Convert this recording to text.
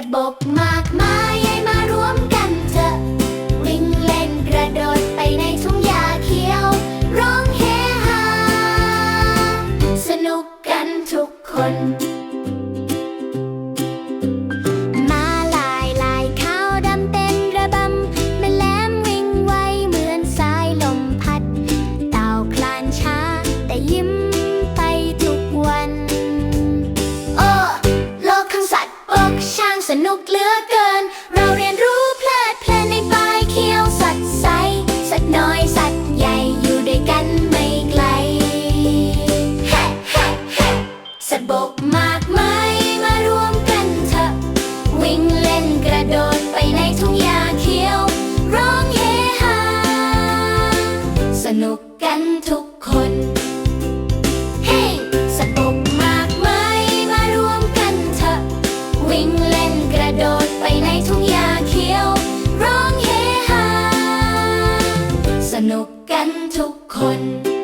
สับกมากมายให้มารวมกันเถอะ วิ่งเล่นกระโดดไปในทุ่งหญ้าเขียว ร้องเฮฮา สนุกกันทุกคน สนุกเหลือเกิน เราเรียนรู้เพลิดเพลินในป่าเขียวสดใส สัตว์น้อยสัตว์ใหญ่อยู่ด้วยกันไม่ไกลเฮ้เฮ้เฮ้สัตว์บกมากมายมารวมกันเถอะ วิ่งเล่นกระโดดไปในทุ่งหญ้าเขียว ร้องเฮฮาสนุกกันทุกคน นุกกันทุกคน